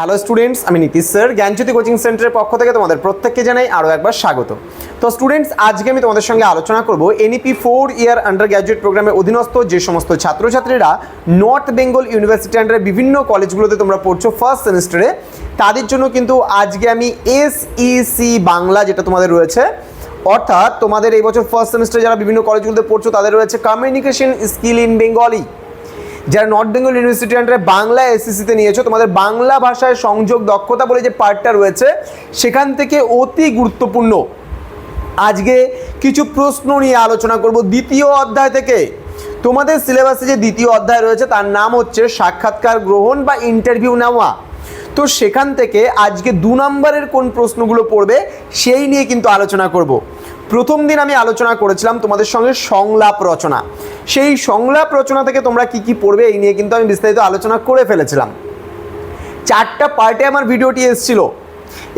Hello students আমি Nitish sir. জ্ঞানজ্যোতি coaching সেন্টারের পক্ষ থেকে তোমাদের প্রত্যেককে জানাই আরও একবার স্বাগত। তো স্টুডেন্টস আজকে আমি তোমাদের সঙ্গে আলোচনা করব N E P four year under graduate প্রোগ্রামের অধীনস্থ যে সমস্ত ছাত্রছাত্রীরা নর্থ বেঙ্গল ইউনিভার্সিটি আন্ডারে বিভিন্ন কলেজগুলোতে তোমরা পড়ছো ফার্স্ট সেমিস্টারে তাদের জন্য কিন্তু আজকে আমি এসইসি বাংলা যেটা তোমাদের রয়েছে, অর্থাৎ তোমাদের এই বছর ফার্স্ট সেমিস্টারে যারা বিভিন্ন কলেজগুলোতে পড়ছো, তাদের রয়েছে কমিউনিকেশন স্কিল ইন বেঙ্গলি যারা নর্থ বেঙ্গল ইউনিভার্সিটি আন্ডারে বাংলা এসএসসিতে নিয়েছো, তোমাদের বাংলা ভাষায় সংযোগ, দক্ষতা বলে যে পার্টটা রয়েছে, সেখান থেকে অতি গুরুত্বপূর্ণ। আজকে কিছু প্রশ্ন নিয়ে আলোচনা করব দ্বিতীয় অধ্যায় থেকে। তোমাদের সিলেবাসে যে দ্বিতীয় অধ্যায় রয়েছে, তার নাম হচ্ছে সাক্ষাৎকার গ্রহণ বা ইন্টারভিউ নেওয়া। তো সেখান থেকে আজকে দু নম্বরের কোন প্রশ্নগুলো পড়বে, সেই নিয়ে কিন্তু আলোচনা করব। প্রথম দিন আমি আলোচনা করেছিলাম তোমাদের সঙ্গে সংলাপ রচনা। সেই সংলাপ রচনা থেকে তোমরা কি কি পড়বে এই নিয়ে কিন্তু আমি বিস্তারিত আলোচনা করে ফেলেছিলাম। চারটা পার্টে আমার ভিডিওটি এসেছিল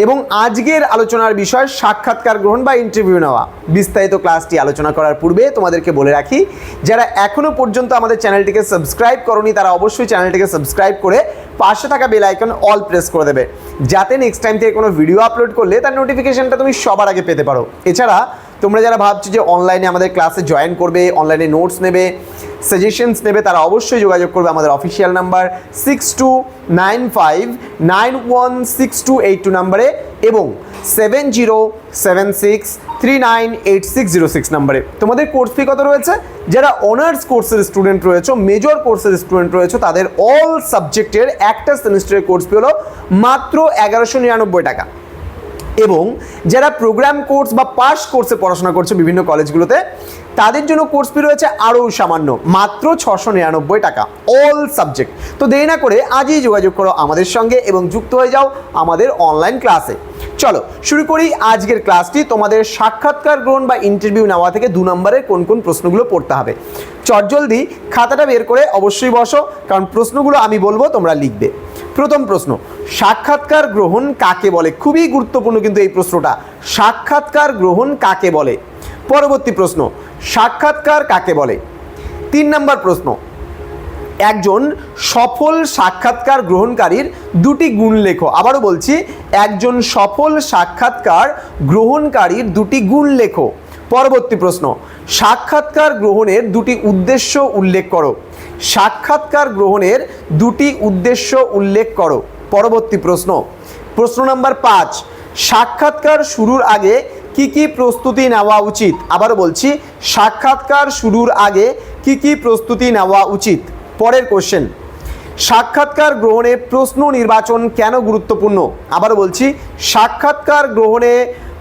এবং আজকের আলোচনার বিষয় সাক্ষাৎকার গ্রহণ বা ইন্টারভিউ নেওয়া। বিস্তারিত ক্লাসটি আলোচনা করার পূর্বে তোমাদেরকে বলে রাখি, যারা এখনও পর্যন্ত আমাদের চ্যানেলটিকে সাবস্ক্রাইব করনি, তারা অবশ্যই চ্যানেলটিকে সাবস্ক্রাইব করে পাশে থাকা বেল আইকন অল প্রেস করে দেবে। যাতে নেক্সট টাইম থেকে কোনো ভিডিও আপলোড করলে তার নোটিফিকেশনটা তুমি সবার আগে পেতে পারো। এছাড়া তোমরা যারা ভাবছ যে অনলাইনে আমাদের ক্লাসে জয়েন করবে অনলাইনে নোটস নেবে সাজেশনস নেবে, তারা অবশ্যই যোগাযোগ করবে আমাদের official number six two nine five nine one six two eight two নাম্বারে এবং seven zero seven six three nine eight six zero six নাম্বারে তোমাদের কোর্স ফি কত রয়েছে? যারা অনার্স কোর্সের স্টুডেন্ট রয়েছে মেজর কোর্সের স্টুডেন্ট রয়েছে, তাদের অল সাবজেক্টের একটা সেমিস্টারের কোর্স ফি হলো মাত্র এগারোশো নিরানব্বই টাকা। এবং যারা প্রোগ্রাম কোর্স বা পাস কোর্সে পড়াশোনা করছে বিভিন্ন কলেজগুলোতে তাদের জন্য কোর্স ফি রয়েছে আরও সামান্য, মাত্র ছশো নিরানব্বই টাকা অল সাবজেক্ট তো দেরি না করে আজই যোগাযোগ করো আমাদের সঙ্গে এবং যুক্ত হয়ে যাও আমাদের অনলাইন ক্লাসে চলো, শুরু করি আজকের ক্লাসটি তোমাদের সাক্ষাৎকার গ্রহণ বা ইন্টারভিউ নেওয়া থেকে দু নম্বরের কোন কোন প্রশ্নগুলো পড়তে হবে। চটজলদি খাতাটা বের করে অবশ্যই বসো, কারণ প্রশ্নগুলো আমি বলব, তোমরা লিখবে। প্রথম প্রশ্ন, সাক্ষাৎকার গ্রহণ কাকে বলে? খুবই গুরুত্বপূর্ণ কিন্তু এই প্রশ্নটা, সাক্ষাৎকার গ্রহণ কাকে বলে? পরবর্তী প্রশ্ন, সাক্ষাৎকার কাকে বলে? তিন নম্বর প্রশ্ন, একজন সফল সাক্ষাৎকার গ্রহণকারীর দুটি গুণ লেখো। আবারও বলছি, একজন সফল সাক্ষাৎকার গ্রহণকারীর দুটি গুণ লেখো। পরবর্তী প্রশ্ন, সাক্ষাৎকার গ্রহণের দুটি উদ্দেশ্য উল্লেখ করো। সাক্ষাৎকার গ্রহণের দুটি উদ্দেশ্য উল্লেখ করো। পরবর্তী প্রশ্ন প্রশ্ন নাম্বার পাঁচ, সাক্ষাৎকার শুরুর আগে কি কি প্রস্তুতি নেওয়া উচিত? আবারও বলছি, সাক্ষাৎকার শুরুর আগে কি কি প্রস্তুতি নেওয়া উচিত? পরের কোশ্চেন সাক্ষাৎকার গ্রহণে প্রশ্ন নির্বাচন কেন গুরুত্বপূর্ণ? আবারও বলছি, সাক্ষাৎকার গ্রহণে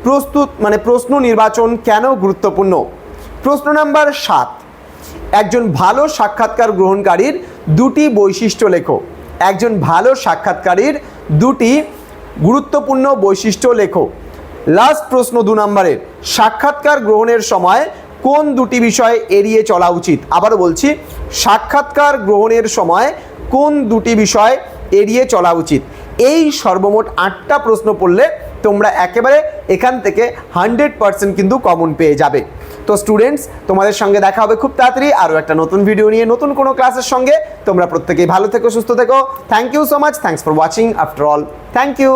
প্রস্তুত মানে প্রশ্ন নির্বাচন কেন গুরুত্বপূর্ণ? প্রশ্ন নাম্বার সাত, একজন ভালো সাক্ষাৎকার গ্রহণকারীর দুটি বৈশিষ্ট্য লেখো। একজন ভালো সাক্ষাৎকারীর দুটি গুরুত্বপূর্ণ বৈশিষ্ট্য লেখো। লাস্ট প্রশ্ন দু নম্বরের, সাক্ষাৎকার গ্রহণের সময় কোন দুটি বিষয় এড়িয়ে চলা উচিত? আবারও বলছি, সাক্ষাৎকার গ্রহণের সময় কোন দুটি বিষয় এড়িয়ে চলা উচিত? এই সর্বমোট আটটা প্রশ্ন পড়লে তোমরা একেবারে এখান থেকে হান্ড্রেড পার্সেন্ট কিন্তু কমন পেয়ে যাবে। তো স্টুডেন্টস, তোমাদের সঙ্গে দেখা হবে খুব তাড়াতাড়ি আরও একটা নতুন ভিডিও নিয়ে, নতুন কোনো ক্লাসের সঙ্গে। তোমরা প্রত্যেকেই ভালো থেকো, সুস্থ থেকো। Thank you so much thanks for watching after all thank you